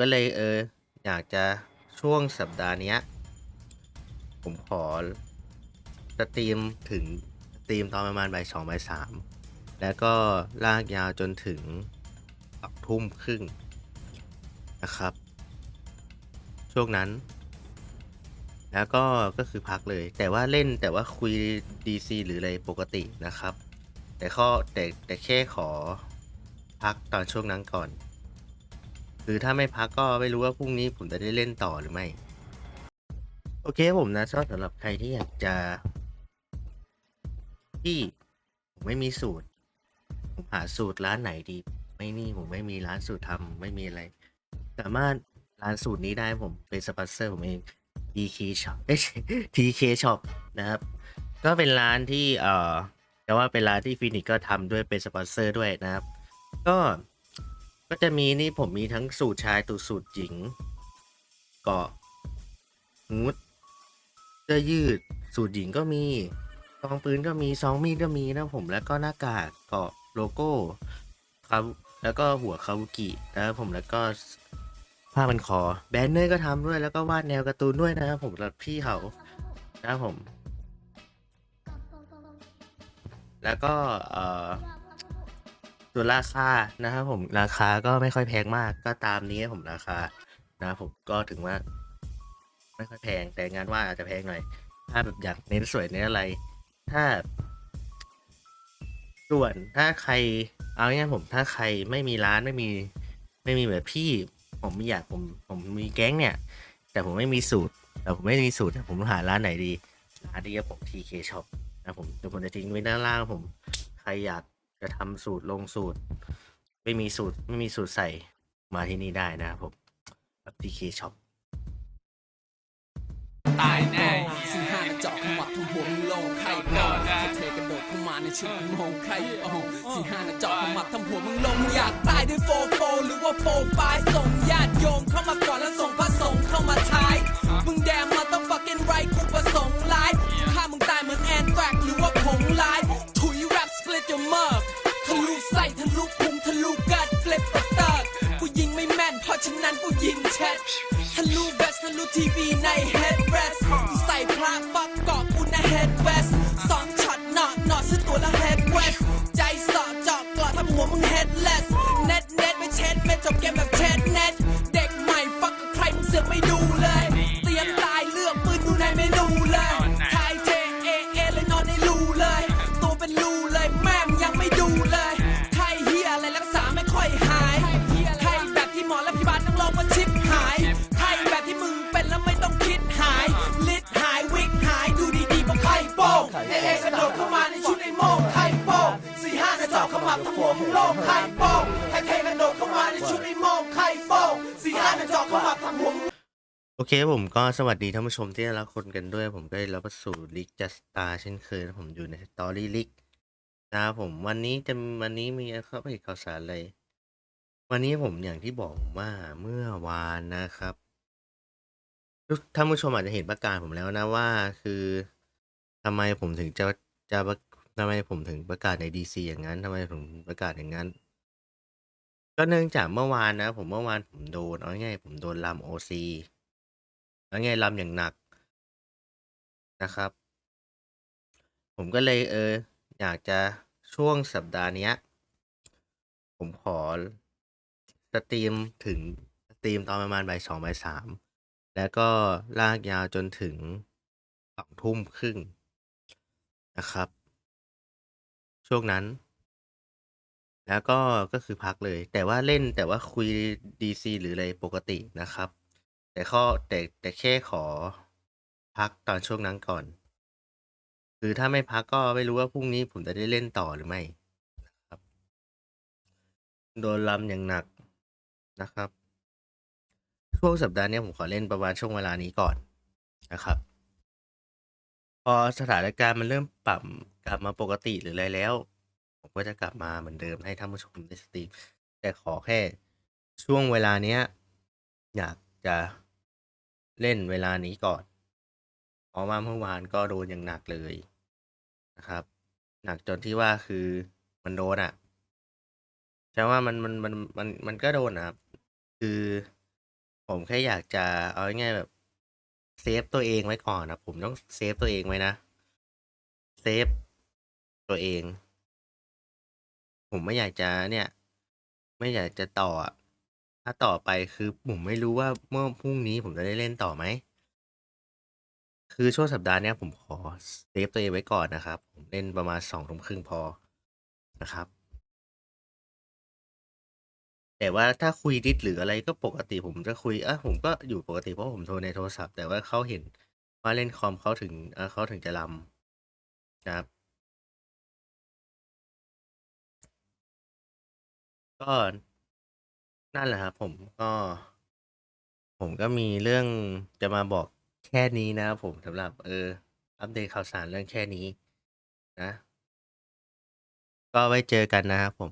ก็เลยเออ อยากจะช่วงสัปดาห์เนี้ยผมขอสตรีมถึงสตรีมตอนประมาณบ่ายสองบ่ายสามแล้วก็ลากยาวจนถึงสองทุ่มครึ่งนะครับ ช่วงนั้น แล้วก็ก็คือพักเลย แต่ว่าเล่นแต่ว่าคุย DC หรืออะไรปกตินะครับ แต่ข้อแต่แต่แค่ขอพักตอนช่วงนั้นก่อน คือถ้าไม่พักก็ไม่รู้ว่าพรุ่งนี้ผมจะได้เล่นต่อหรือไม่ โอเคผมนะสำหรับใครที่อยากจะ ที่ผมไม่มีสูตร ผมหาสูตรร้านไหนดี ไม่นี่ผมไม่มีร้านสูตรทำไม่มีอะไร สามารถร้านสูตรนี้ได้ผมเป็นสปอนเซอร์ผมเอง DK Shop เอ้ย TK Shop นะครับ ก็เป็นร้านที่เอ่อแต่ว่าเป็นร้านที่ฟินิกก็ทำด้วยเป็นสปอนเซอร์ด้วยนะครับ ก็ ก็จะมีนี่ผมมีทั้งสูตรชายตัวสูตรหญิง เกาะฮูดเสื้อยืด สูตรหญิงก็มีซองปืนก็มีซองมีดก็มีนะผมแล้วก็หน้ากากเกาะโลโก้ครับแล้วก็หัวคาบุกินะครับผมแล้วก็ผ้ามันคอแบนเนอร์ก็ทำด้วยแล้วก็วาดแนวการ์ตูนด้วยนะครับผมรับพี่เขานะครับผม แล้วก็เอ่อ ส่วนราคานะครับผมราคาก็ไม่ค่อยแพงมากก็ตามนี้ผมราคานะผมก็ถึงว่า ไม่ค่อยแพงแต่งานว่าอาจจะแพงหน่อย ถ้าแบบอยากเน้นสวยเน้นอะไร ถ้า ส่วนถ้าใคร เอาง่ายผมถ้าใครไม่มีร้านไม่มี ไม่มีแบบพี่ ผมไม่อยากผมผมมีแก๊งเนี่ย แต่ผมไม่มีสูตร แต่ผมไม่มีสูตรผมหาร้านไหนดีร้านดีกับผม TK Shop นะผมเดี๋ยวผมจะทิ้งไว้ด้านล่างผม ใครอยาก จะทำสูตรลงสูตร ไม่มีสูตรไม่มีสูตรใส่มาที่นี่ได้นะครับผมแบบ TK Shop ตายแน่สี่ห้าเจาะขมับทุ่มหัวมึงลงไข่โดนแค่เทกระโดดเข้ามาในชุดมงไข่โอ้สี่ห้าเจาะขมับทำหัวมึงลงมึงอยากตายด้วยโฟโฟหรือว่าโฟปล กูยิงแชททะลุแระจอกขมับทั้งวงโล่งไข่โป้งไทยเทกระโดดเข้ามาในชุดไอ้โมงไข่โป้งสีห้ากระจอกขมับทั้งวงโอเคผมก็สวัสดีท่านผู้ชมที่รักคนกันด้วย ผมก็ได้รับสู่ลิกจัสตาเช่นเคยนะผมอยู่ในสตอรี่ลิกนะครับผมวันนี้จะวันนี้มีเข้าไปข่าวสารอะไรวันนี้ผมอย่างที่บอกว่าเมื่อวานนะครับท่านผู้ชมอาจจะเห็นประกาศผมแล้วนะว่า คือทำไมผมถึงจะจะ ทำไมผมถึงประกาศในดีซีอย่างนั้นทำไมผมประกาศอย่างนั้น ก็เนื่องจากเมื่อวานนะ ผมเมื่อวานผมโดนเอาง่ายๆผมโดนลำโอซีแล้วไงลำอย่างหนักนะครับ ผมก็เลยเออ อยากจะช่วงสัปดาห์เนี้ย ผมขอสตรีมถึงสตรีมตอนประมาณบ่ายสองบ่ายสามแล้วก็ลากยาวจนถึงสองทุ่มครึ่งนะครับ ช่วงนั้น แล้วก็ก็คือพักเลย แต่ว่าเล่นแต่ว่าคุย DC หรืออะไรปกตินะครับ แต่ข้อแต่แต่แค่ขอพักตอนช่วงนั้นก่อน คือถ้าไม่พักก็ไม่รู้ว่าพรุ่งนี้ผมจะได้เล่นต่อหรือไม่นะครับ โดนลำอย่างหนักนะครับช่วงสัปดาห์นี้ผมขอเล่นประมาณช่วงเวลานี้ก่อนนะครับ พอสถานการณ์มันเริ่มปรับ กลับมาปกติหรืออะไรแล้ว ผมก็จะกลับมาเหมือนเดิมให้ท่านผู้ชมได้สตรีมแต่ขอแค่ช่วงเวลาเนี้ย อยากจะเล่นเวลานี้ก่อนเพราะว่าเมื่อวานก็โดนอย่างหนักเลยนะครับ หนักจนที่ว่าคือมันโดนอะ่ะใช่ว่ามันมันมันมันมันก็โดนนะครับ คือผมแค่อยากจะเอาง่ายแบบเซฟตัวเองไว้ก่อนนะผมต้องเซฟตัวเองไว้นะเซฟ ตัวเอง ผมไม่อยากจะเนี่ย ไม่อยากจะต่ออะถ้าต่อไปคือผมไม่รู้ว่าเมื่อพรุ่งนี้ผมจะได้เล่นต่อไหม คือช่วงสัปดาห์เนี้ยผมขอเซฟตัวเองไว้ก่อนนะครับ ผมเล่นประมาณสองทุ่มครึ่งพอนะครับ แต่ว่าถ้าคุยดิสหรืออะไรก็ปกติผมจะคุยอะผมก็อยู่ปกติเพราะผมโทรในโทรศัพท์ แต่ว่าเขาเห็นว่าเล่นคอมเขาถึงเออเขาถึงจะรำนะครับ ก็นั่นแหละครับผมก็ ผมก็มีเรื่องจะมาบอกแค่นี้นะครับผมสำหรับ เออ อัปเดตข่าวสารเรื่องแค่นี้นะ ก็ไว้เจอกันนะครับผม